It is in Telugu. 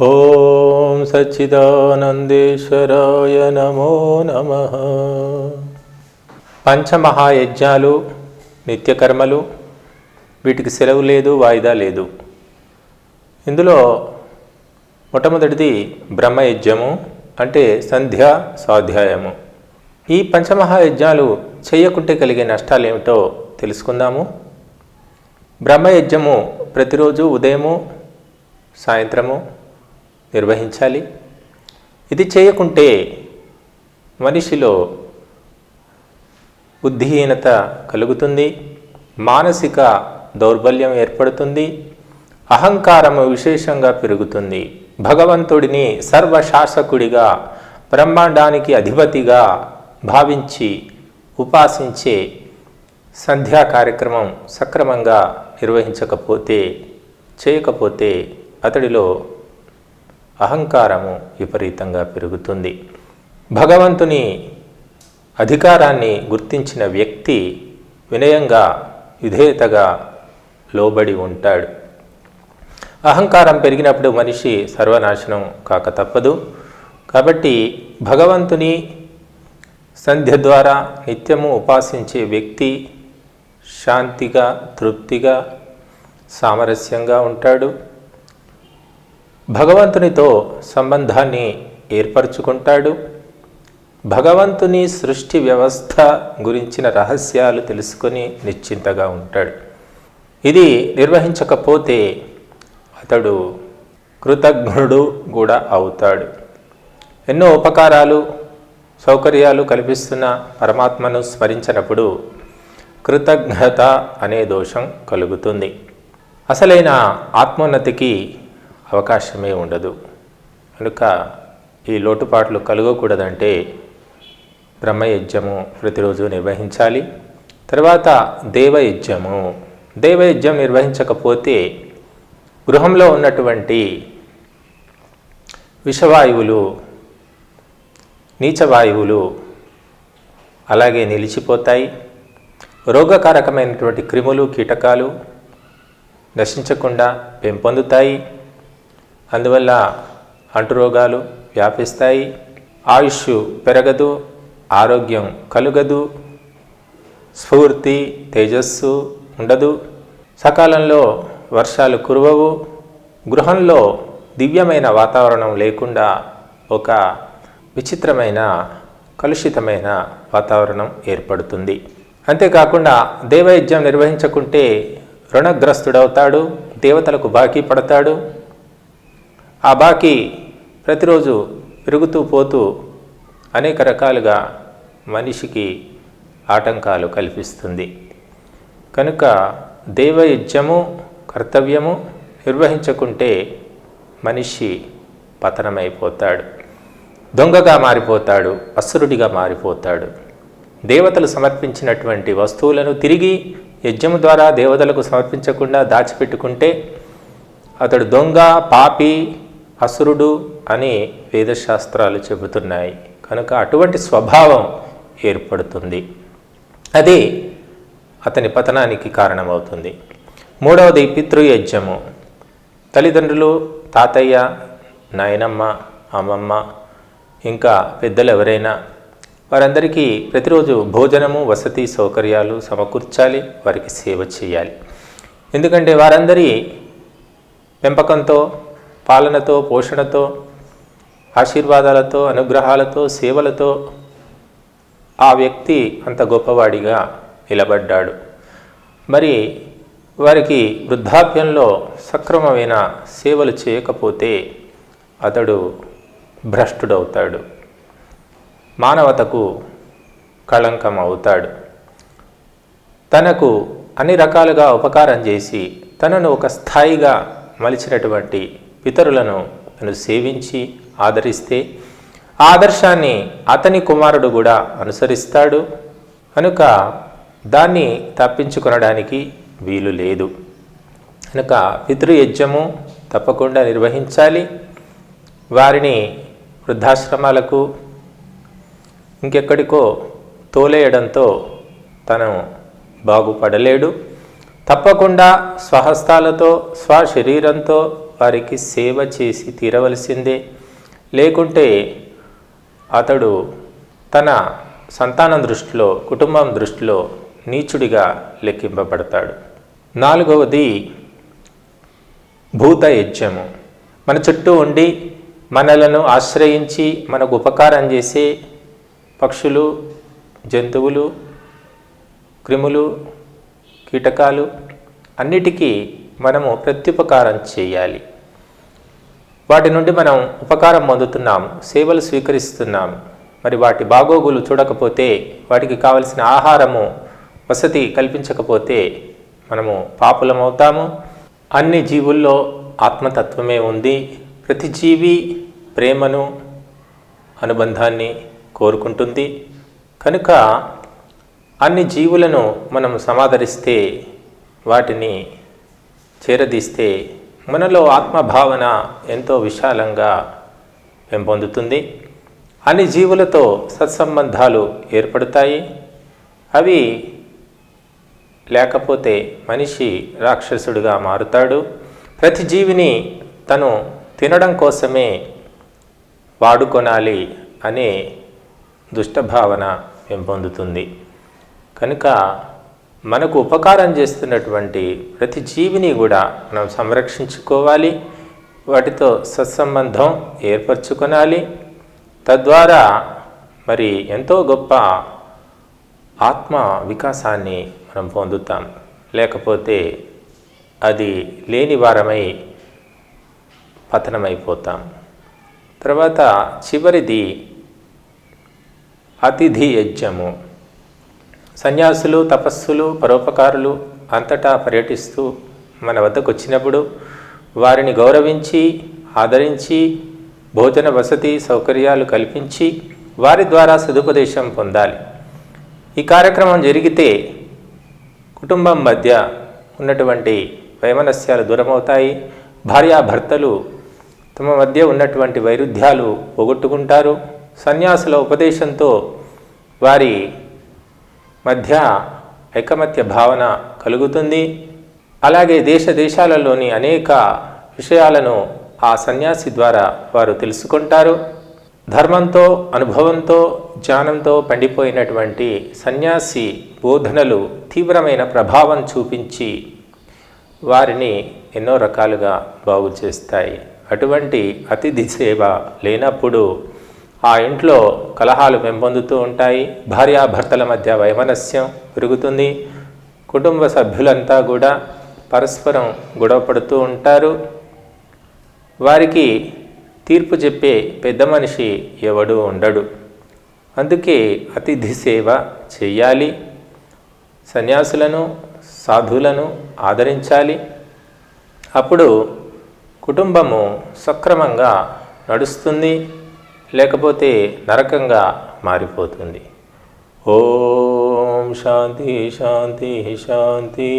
ఓం సచ్చిదానందేశ్వరాయ నమో నమ. పంచమహాయజ్ఞాలు నిత్యకర్మలు వీటికి సెలవు లేదు వాయిదా లేదు. ఇందులో మొట్టమొదటిది బ్రహ్మయజ్ఞము అంటే సంధ్యా స్వాధ్యాయము. ఈ పంచమహాయజ్ఞాలు చేయకుంటే కలిగే నష్టాలు ఏమిటో తెలుసుకుందాము. బ్రహ్మయజ్ఞము ప్రతిరోజు ఉదయము సాయంత్రము నిర్వహించాలి. ఇది చేయకుంటే మనిషిలో బుద్ధిహీనత కలుగుతుంది మానసిక దౌర్బల్యం ఏర్పడుతుంది అహంకారము విశేషంగా పెరుగుతుంది. భగవంతుడిని సర్వశాసకుడిగా బ్రహ్మాండానికి అధిపతిగా భావించి ఉపాసించే సంధ్యా కార్యక్రమం సక్రమంగా నిర్వహించకపోతే చేయకపోతే అతడిలో అహంకారము విపరీతంగా పెరుగుతుంది. భగవంతుని అధికారాన్ని గుర్తించిన వ్యక్తి వినయంగా విధేయతగా లోబడి ఉంటాడు. అహంకారం పెరిగినప్పుడు మనిషి సర్వనాశనం కాక తప్పదు. కాబట్టి భగవంతుని సంధ్య ద్వారా నిత్యము ఉపాసించే వ్యక్తి శాంతిగా తృప్తిగా సామరస్యంగా ఉంటాడు. భగవంతునితో సంబంధాన్ని ఏర్పరచుకుంటాడు. భగవంతుని సృష్టి వ్యవస్థ గురించిన రహస్యాలు తెలుసుకొని నిశ్చింతగా ఉంటాడు. ఇది నిర్వహించకపోతే అతడు కృతజ్ఞుడు కూడా అవుతాడు. ఎన్నో ఉపకారాలు సౌకర్యాలు కల్పిస్తున్న పరమాత్మను స్మరించినప్పుడు కృతజ్ఞత అనే దోషం కలుగుతుంది. అసలైన ఆత్మోన్నతికి అవకాశమే ఉండదు. కనుక ఈ లోటుపాట్లు కలగకూడదంటే బ్రహ్మయజ్ఞము ప్రతిరోజు నిర్వహించాలి. తర్వాత దేవయజ్ఞము. దేవయజ్ఞం నిర్వహించకపోతే గృహంలో ఉన్నటువంటి విషవాయువులు నీచవాయువులు అలాగే నిలిచిపోతాయి. రోగకారకమైనటువంటి క్రిములు కీటకాలు నశించకుండా పెంపొందుతాయి. అందువల్ల అంటురోగాలు వ్యాపిస్తాయి ఆయుష్ పెరగదు ఆరోగ్యం కలుగదు స్ఫూర్తి తేజస్సు ఉండదు. సకాలంలో వర్షాలు కురవవు. గృహంలో దివ్యమైన వాతావరణం లేకుండా ఒక విచిత్రమైన కలుషితమైన వాతావరణం ఏర్పడుతుంది. అంతేకాకుండా దేవయజ్ఞం నిర్వహించకుంటే రుణగ్రస్తుడవుతాడు దేవతలకు బాకీ పడతాడు. ఆ బాకీ ప్రతిరోజు పెరుగుతూ పోతూ అనేక రకాలుగా మనిషికి ఆటంకాలు కల్పిస్తుంది. కనుక దేవయజ్ఞము కర్తవ్యము నిర్వహించకుంటే మనిషి పతనమైపోతాడు. దొంగగా మారిపోతాడు అసురుడిగా మారిపోతాడు. దేవతలు సమర్పించినటువంటి వస్తువులను తిరిగి యజ్ఞము ద్వారా దేవతలకు సమర్పించకుండా దాచిపెట్టుకుంటే అతడు దొంగ పాపి అసురుడు అని వేదశాస్త్రాలు చెబుతున్నాయి. కనుక అటువంటి స్వభావం ఏర్పడుతుంది. అది అతని పతనానికి కారణమవుతుంది. మూడవది పితృయజ్ఞము. తల్లిదండ్రులు తాతయ్య నాయనమ్మ అమ్మమ్మ ఇంకా పెద్దలు ఎవరైనా వారందరికీ ప్రతిరోజు భోజనము వసతి సౌకర్యాలు సమకూర్చాలి వారికి సేవ చేయాలి. ఎందుకంటే వారందరి పెంపకంతో పాలనతో పోషణతో ఆశీర్వాదాలతో అనుగ్రహాలతో సేవలతో ఆ వ్యక్తి అంత గొప్పవాడిగా నిలబడ్డాడు. మరి వారికి వృద్ధాప్యంలో సక్రమమైన సేవలు చేయకపోతే అతడు భ్రష్టుడవుతాడు. మానవతకు కళంకం అవుతాడు తనకు అన్ని రకాలుగా ఉపకారం చేసి తనను ఒక స్థాయిగా మలిచినటువంటి పితరులను తను సేవించి ఆదరిస్తే ఆ ఆదర్శాన్ని అతని కుమారుడు కూడా అనుసరిస్తాడు. కనుక దాన్ని తప్పించుకొనడానికి వీలు లేదు. కనుక పితృయజ్ఞము తప్పకుండా నిర్వహించాలి. వారిని వృద్ధాశ్రమాలకు ఇంకెక్కడికో తోలేయడంతో తను బాగుపడలేడు. తప్పకుండా స్వహస్తాలతో స్వశరీరంతో వారికి సేవ చేసి తీరవలసిందే. లేకుంటే అతడు తన సంతానం దృష్టిలో కుటుంబం దృష్టిలో నీచుడిగా లెక్కింపబడతాడు. నాలుగవది భూత యజ్ఞము మన చుట్టూ ఉండి మనలను ఆశ్రయించి మనకు ఉపకారం చేసే పక్షులు జంతువులు క్రిములు కీటకాలు అన్నిటికీ మనము ప్రత్యుపకారం చేయాలి. వాటి నుండి మనం ఉపకారం పొందుతున్నాము సేవలు స్వీకరిస్తున్నాము మరి వాటి బాగోగులు చూడకపోతే వాటికి కావలసిన ఆహారము వసతి కల్పించకపోతే మనము పాపులమవుతాము. అన్ని జీవుల్లో ఆత్మతత్వమే ఉంది. ప్రతి జీవి ప్రేమను అనుబంధాన్ని కోరుకుంటుంది. కనుక అన్ని జీవులను మనం సమాదరిస్తే వాటిని చేరదీస్తే మనలో ఆత్మభావన ఎంతో విశాలంగా పెంపొందుతుంది. అన్ని జీవులతో సత్సంబంధాలు ఏర్పడతాయి. అవి లేకపోతే మనిషి రాక్షసుడిగా మారుతాడు. ప్రతి జీవిని తను తినడం కోసమే వాడుకొనాలి అనే దుష్టభావన పెంపొందుతుంది. కనుక మనకు ఉపకారం చేస్తున్నటువంటి ప్రతి జీవిని కూడా మనం సంరక్షించుకోవాలి. వాటితో సత్సంబంధం ఏర్పరచుకొనాలి. తద్వారా మరి ఎంతో గొప్ప ఆత్మ వికాసాన్ని మనం పొందుతాం. లేకపోతే అది లేని వారమై పతనమైపోతాం. తర్వాత చివరిది అతిథి యజ్ఞము. సన్యాసులు తపస్సులు పరోపకారులు అంతటా పర్యటిస్తూ మన వద్దకు వచ్చినప్పుడు వారిని గౌరవించి ఆదరించి భోజన వసతి సౌకర్యాలు కల్పించి వారి ద్వారా సదుపదేశం పొందాలి. ఈ కార్యక్రమం జరిగితే కుటుంబం మధ్య ఉన్నటువంటి వైమనస్యాలు దూరమవుతాయి. భార్యాభర్తలు తమ మధ్య ఉన్నటువంటి వైరుధ్యాలు పోగొట్టుకుంటారు. సన్యాసుల ఉపదేశంతో వారి మధ్య ఐకమత్య భావన కలుగుతుంది. అలాగే దేశ దేశాలలోని అనేక విషయాలను ఆ సన్యాసి ద్వారా వారు తెలుసుకుంటారు. ధర్మంతో అనుభవంతో జ్ఞానంతో పండిపోయినటువంటి సన్యాసి బోధనలు తీవ్రమైన ప్రభావం చూపించి వారిని ఎన్నో రకాలుగా బాగు చేస్తాయి అటువంటి అతిథి సేవ లేనప్పుడు ఆ ఇంట్లో కలహాలు పెంపొందుతూ ఉంటాయి. భార్యాభర్తల మధ్య వైమనస్యం పెరుగుతుంది. కుటుంబ సభ్యులంతా కూడా పరస్పరం గొడవపడుతూ ఉంటారు. వారికి తీర్పు చెప్పే పెద్ద మనిషి ఎవడు ఉండడు. అందుకే అతిథి సేవ చెయ్యాలి. సన్యాసులను సాధువులను ఆదరించాలి. అప్పుడు కుటుంబము సక్రమంగా నడుస్తుంది. లేకపోతే నరకంగా మారిపోతుంది. ఓం శాంతి శాంతి శాంతి.